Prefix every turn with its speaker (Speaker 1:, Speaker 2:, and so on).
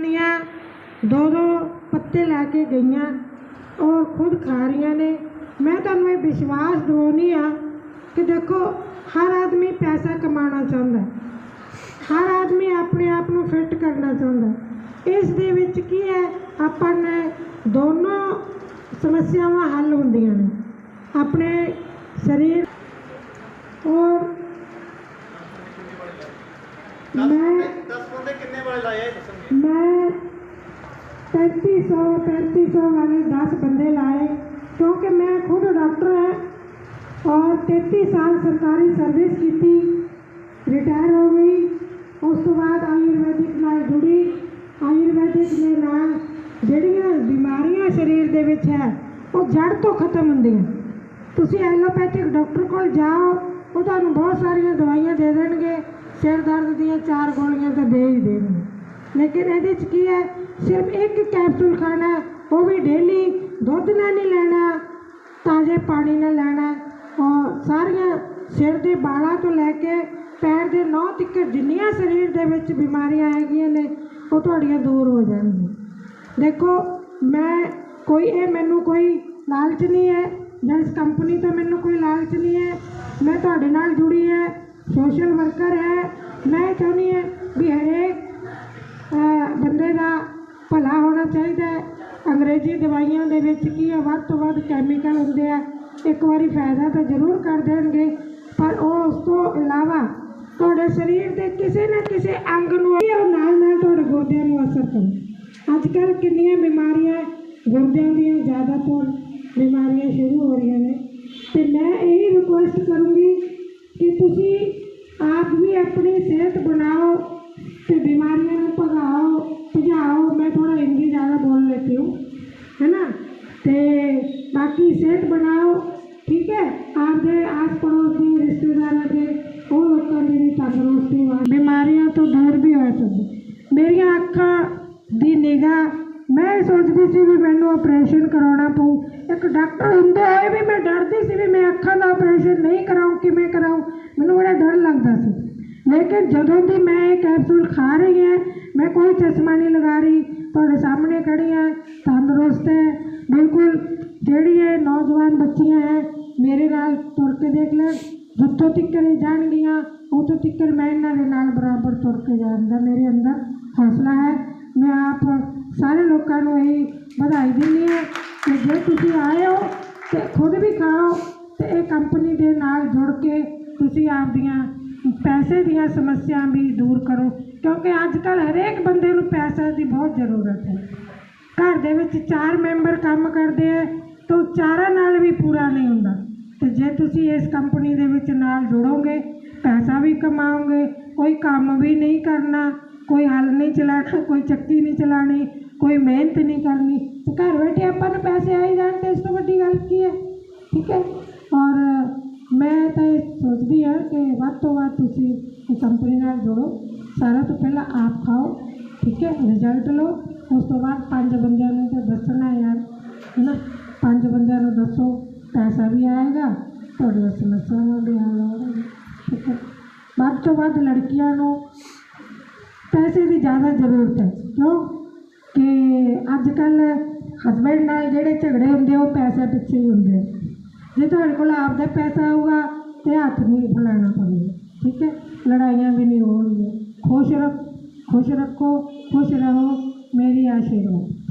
Speaker 1: ਦੀਆਂ ਦੋ ਦੋ ਪੱਤੇ ਲੈ ਕੇ ਗਈਆਂ। ਔਰ ਖੁਦ ਖਾ ਰਹੀਆਂ ਨੇ। ਮੈਂ ਤੁਹਾਨੂੰ ਇਹ ਵਿਸ਼ਵਾਸ ਦਿਵਾਉਂਦੀ ਆ ਕਿ ਦੇਖੋ ਹਰ ਆਦਮੀ ਪੈਸਾ ਕਮਾਉਣਾ ਚਾਹੁੰਦਾ। ਹਰ ਆਦਮੀ ਆਪਣੇ ਆਪ ਨੂੰ ਫਿੱਟ ਕਰਨਾ ਚਾਹੁੰਦਾ। ਇਸ ਦੇ ਵਿੱਚ ਕੀ ਹੈ? ਆਪਾਂ ਨੇ ਦੋਨੋਂ ਸਮੱਸਿਆਵਾਂ ਹੱਲ ਹੁੰਦੀਆਂ ਨੇ। ਆਪਣੇ ਸਰੀਰ ਔਰ ਮੈਂ
Speaker 2: 10 ਬੰਦੇ ਕਿੰਨੇ ਵਾਲੇ ਲਾਏ ਦੱਸਣਗੇ
Speaker 1: ਮੈਂ 3500 3500 ਵਾਲੇ 10 ਬੰਦੇ ਲਾਏ, ਕਿਉਂਕਿ ਮੈਂ ਖੁਦ ਡਾਕਟਰ ਹਾਂ ਔਰ 33 ਸਾਲ ਸਰਕਾਰੀ ਸਰਵਿਸ ਕੀਤੀ, ਰਿਟਾਇਰ ਹੋ ਗਈ, ਉਸ ਤੋਂ ਬਾਅਦ ਆਯੁਰਵੈਦਿਕ ਨਾਲ ਜੁੜੀ, ਆਯੁਰਵੈਦਿਕ ਦੇ ਨਾਲ ਜਿਹੜੀਆਂ ਬਿਮਾਰੀਆਂ ਸਰੀਰ ਦੇ ਵਿੱਚ ਹੈ, ਉਹ ਜੜ ਤੋਂ ਖਤਮ ਹੁੰਦੀਆਂ। ਤੁਸੀਂ ਐਲੋਪੈਥਿਕ ਡਾਕਟਰ ਕੋਲ ਜਾਓ, ਉਹ ਤੁਹਾਨੂੰ ਬਹੁਤ ਸਾਰੀਆਂ ਦਵਾਈਆਂ ਦੇ ਦੇਣਗੇ, ਸਿਰ ਦਰਦ ਦੀਆਂ ਚਾਰ ਗੋਲੀਆਂ ਤਾਂ ਦੇ ਹੀ ਦੇਣਗੇ। ਲੇਕਿਨ ਇਹਦੇ 'ਚ ਕੀ ਹੈ ਸਿਰਫ ਇੱਕ ਕੈਪਸੂਲ ਖਾਣਾ, ਉਹ ਵੀ ਡੇਲੀ ਦੁੱਧ ਨਾਲ ਨਹੀਂ ਲੈਣਾ, ਤਾਜ਼ੇ ਪਾਣੀ ਨਾਲ ਲੈਣਾ। ਹੈ। ਔਰ ਸਾਰੀਆਂ ਸਿਰ ਦੇ ਬਾਲਾਂ ਤੋਂ ਲੈ ਕੇ ਪੈਰ ਦੇ ਨਹੁੰ ਤੱਕ ਜਿੰਨੀਆਂ ਸਰੀਰ ਦੇ ਵਿੱਚ ਬਿਮਾਰੀਆਂ ਹੈਗੀਆਂ ਨੇ, ਉਹ ਤੁਹਾਡੀਆਂ ਦੂਰ ਹੋ ਜਾਣਗੀਆਂ। ਦੇਖੋ, ਮੈਂ ਕੋਈ, ਇਹ ਮੈਨੂੰ ਕੋਈ ਲਾਲਚ ਨਹੀਂ ਹੈ। ਜਾਂ ਇਸ ਕੰਪਨੀ ਤੋਂ ਮੈਨੂੰ ਕੋਈ ਲਾਲਚ ਨਹੀਂ ਹੈ। ਮੈਂ ਤੁਹਾਡੇ ਨਾਲ ਜੁੜੀ ਹੈ ਸੋਸ਼ਲ ਵਰਕਰ ਹੈ। ਮੈਂ ਚਾਹੁੰਦੀ ਹਾਂ ਵੀ ਹਰੇਕ ਬੰਦੇ ਦਾ ਭਲਾ ਹੋਣਾ ਚਾਹੀਦਾ ਹੈ। ਅੰਗਰੇਜ਼ੀ ਦਵਾਈਆਂ ਦੇ ਵਿੱਚ ਕੀ ਹੈ ਵੱਧ ਤੋਂ ਵੱਧ ਕੈਮੀਕਲ ਹੁੰਦੇ ਆ। ਇੱਕ ਵਾਰੀ ਫਾਇਦਾ ਤਾਂ ਜ਼ਰੂਰ ਕਰ ਦੇਣਗੇ, ਪਰ ਉਹ ਉਸ ਤੋਂ ਇਲਾਵਾ ਤੁਹਾਡੇ ਸਰੀਰ ਦੇ ਕਿਸੇ ਨਾ ਕਿਸੇ ਅੰਗ ਨੂੰ ਉਹ ਨਾਲ ਨਾਲ ਤੁਹਾਡੇ ਗੁਰਦਿਆਂ ਨੂੰ ਅਸਰ ਕਰੂ ਅੱਜ ਕੱਲ੍ਹ ਕਿੰਨੀਆਂ ਬਿਮਾਰੀਆਂ ਗੁਰਦਿਆਂ ਦੀਆਂ ਜ਼ਿਆਦਾਤਰ ਬਿਮਾਰੀਆਂ ਸ਼ੁਰੂ ਹੋ ਰਹੀਆਂ ਨੇ। ਤੇ ਮੈਂ ਇਹੀ ਰਿਕੁਐਸਟ ਕਰੂੰਗੀ ਕਿ ਤੁਸੀਂ ਆਪ ਵੀ ਆਪਣੀ ਸਿਹਤ थोड़ा इंगी ज़्यादा बोल लेती हूँ, है ना? तो बाकी सेहत बनाओ, ठीक है? आपके आस पड़ोस के रिश्तेदार के और लोगों मेरी तंदुरुस्ती बीमारियाँ तो दूर भी हो सब। मेरी अखा दी निगाह। मैं सोचती सी भी मैं ऑपरेशन करवाना पू। एक डॉक्टर होंगे हुए भी मैं डरती सी भी मैं अखा का ऑपरेशन नहीं कराऊँ कि मैं कराऊँ। मैं बड़ा डर लगता से। लेकिन जदों की मैं कैप्सूल खा रही है, मैं कोई चश्मा नहीं लगा रही। ਤੁਹਾਡੇ ਸਾਹਮਣੇ ਖੜੀ ਹਾਂ ਤੰਦਰੁਸਤ ਹੈ। ਬਿਲਕੁਲ ਜਿਹੜੀ ਇਹ ਨੌਜਵਾਨ ਬੱਚੀਆਂ ਹੈ, ਮੇਰੇ ਨਾਲ ਤੁਰ ਕੇ ਦੇਖ ਲੈ, ਜਿੱਥੋਂ ਤੱਕ ਇਹ ਜਾਣਗੀਆਂ, ਉੱਥੋਂ ਤੱਕ ਮੈਂ ਇਹਨਾਂ ਦੇ ਨਾਲ ਬਰਾਬਰ ਤੁਰ ਕੇ ਜਾਣ ਦਾ ਮੇਰੇ ਅੰਦਰ ਹੌਸਲਾ ਹੈ। ਮੈਂ ਆਪ ਸਾਰੇ ਲੋਕਾਂ ਨੂੰ ਇਹ ਵਧਾਈ ਦਿੰਦੀ ਹਾਂ ਕਿ ਜੇ ਤੁਸੀਂ ਆਏ ਹੋ ਤੇ ਖੁਦ ਵੀ ਖਾਓ ਤੇ ਇਹ ਕੰਪਨੀ ਦੇ ਨਾਲ ਜੁੜ ਕੇ ਤੁਸੀਂ ਆਪਦੀਆਂ ਪੈਸੇ ਦੀਆਂ ਸਮੱਸਿਆ ਵੀ ਦੂਰ ਕਰੋ, ਕਿਉਂਕਿ ਅੱਜ ਕੱਲ੍ਹ ਹਰੇਕ ਬੰਦੇ ਨੂੰ ਪੈਸੇ ਦੀ ਬਹੁਤ ਜ਼ਰੂਰਤ ਹੈ। ਘਰ ਦੇ ਵਿੱਚ ਚਾਰ ਮੈਂਬਰ ਕੰਮ ਕਰਦੇ ਆ, ਤਾਂ ਉਹ ਚਾਰਾਂ ਨਾਲ ਵੀ ਪੂਰਾ ਨਹੀਂ ਹੁੰਦਾ। ਤੇ ਜੇ ਤੁਸੀਂ ਇਸ ਕੰਪਨੀ ਦੇ ਵਿੱਚ ਨਾਲ ਜੁੜੋਗੇ, ਪੈਸਾ ਵੀ ਕਮਾਓਗੇ, ਕੋਈ ਕੰਮ ਵੀ ਨਹੀਂ ਕਰਨਾ, ਕੋਈ ਹਲ ਨਹੀਂ ਚਲਾਣਾ, ਕੋਈ ਚੱਕੀ ਨਹੀਂ ਚਲਾਣੀ, ਕੋਈ ਮਿਹਨਤ ਨਹੀਂ ਕਰਨੀ, ਤੇ ਘਰ ਬੈਠੇ ਆਪਾਂ ਨੂੰ ਪੈਸੇ ਆ ਹੀ ਜਾਣ ਤੇ ਇਸ ਤੋਂ ਵੱਡੀ ਗੱਲ ਕੀ ਹੈ? ਠੀਕ ਹੈ? ਸੋਚਦੀ ਹਾਂ ਕਿ ਵੱਧ ਤੋਂ ਵੱਧ ਤੁਸੀਂ ਇਹ ਕੰਪਨੀ ਨਾਲ ਜੁੜੋ ਸਾਰਾ ਤੋਂ ਪਹਿਲਾਂ ਆਪ ਖਾਓ ਠੀਕ ਹੈ ਰਿਜ਼ਲਟ ਲਓ ਉਸ ਤੋਂ ਬਾਅਦ ਪੰਜ ਬੰਦਿਆਂ ਨੂੰ ਤਾਂ ਦੱਸਣਾ ਯਾਰ ਹੈ ਨਾ ਪੰਜ ਬੰਦਿਆਂ ਨੂੰ ਦੱਸੋ ਪੈਸਾ ਵੀ ਆਏਗਾ ਤੁਹਾਡੀਆਂ ਸਮੱਸਿਆਵਾਂ ਵੀ ਹੱਲ ਹੋਣਗੀਆਂ ਠੀਕ ਹੈ ਵੱਧ ਤੋਂ ਵੱਧ ਲੜਕੀਆਂ ਨੂੰ ਪੈਸੇ ਦੀ ਜ਼ਿਆਦਾ ਜ਼ਰੂਰਤ ਹੈ ਕਿਉਂ ਕਿ ਅੱਜ ਕੱਲ ਹਸਬੈਂਡ ਨਾਲ ਜਿਹੜੇ ਝਗੜੇ ਹੁੰਦੇ ਆ, ਉਹ ਪੈਸੇ ਪਿੱਛੇ ਹੀ ਹੁੰਦੇ ਆ ਜੇ ਤੁਹਾਡੇ ਕੋਲ ਆਪਦਾ ਪੈਸਾ ਆਊਗਾ ਤੇ ਹੱਥ ਨਹੀਂ ਫਲਾਣਾ ਪਵੇਗਾ ਠੀਕ ਹੈ? ਲੜਾਈਆਂ ਵੀ ਨਹੀਂ ਹੋਣਗੀਆਂ। ਖੁਸ਼ ਰੱਖ, ਖੁਸ਼ ਰੱਖੋ, ਖੁਸ਼ ਰਹੋ, ਮੇਰੀ ਆਸ਼ੀਰਵਾਦ।